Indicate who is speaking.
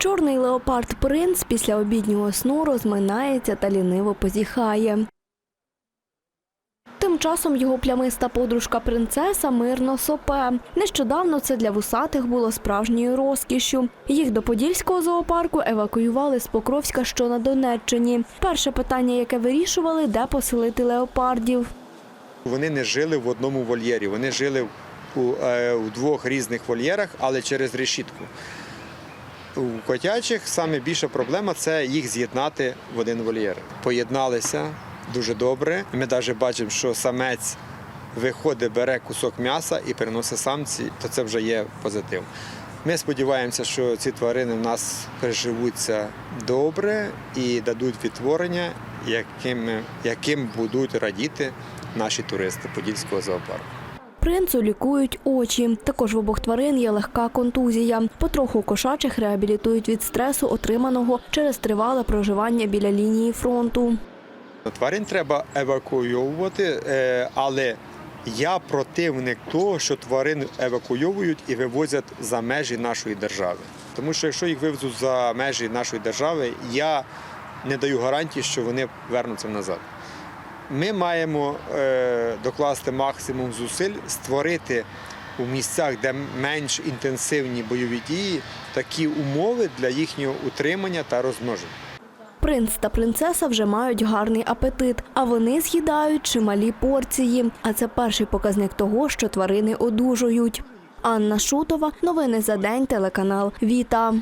Speaker 1: Чорний леопард принц після обіднього сну розминається та ліниво позіхає. Тим часом його плямиста подружка принцеса мирно сопе. Нещодавно це для вусатих було справжньою розкішшю. Їх до Подільського зоопарку евакуювали з Покровська, що на Донеччині. Перше питання, яке вирішували, де поселити леопардів.
Speaker 2: Вони не жили в одному вольєрі, вони жили у, е, у двох різних вольєрах, але через решітку. У котячих саме більша проблема це їх з'єднати в один вольєр. Поєдналися дуже добре. Ми навіть бачимо, що самець виходить, бере кусок м'яса і переносить самці, то це вже є позитив. Ми сподіваємося, що ці тварини в нас переживуться добре і дадуть відтворення, яким, яким будуть радіти наші туристи Подільського зоопарку.
Speaker 1: Принцу лікують очі. Також в обох тварин є легка контузія. Потроху кошачих реабілітують від стресу, отриманого через тривале проживання біля лінії фронту.
Speaker 2: Тварин треба евакуйовувати, е, але я противник того, що тварин евакуйовують і вивозять за межі нашої держави. Тому що якщо їх вивезуть за межі нашої держави, я не даю гарантії, що вони вернуться назад. Ми маємо е, докласти максимум зусиль, створити у місцях, де менш інтенсивні бойові дії, такі умови для їхнього утримання та розмноження.
Speaker 1: Принц та принцеса вже мають гарний апетит, а вони з'їдають чималі порції. А це перший показник того, що тварини одужують. Анна Шутова, новини за день, телеканал Віта.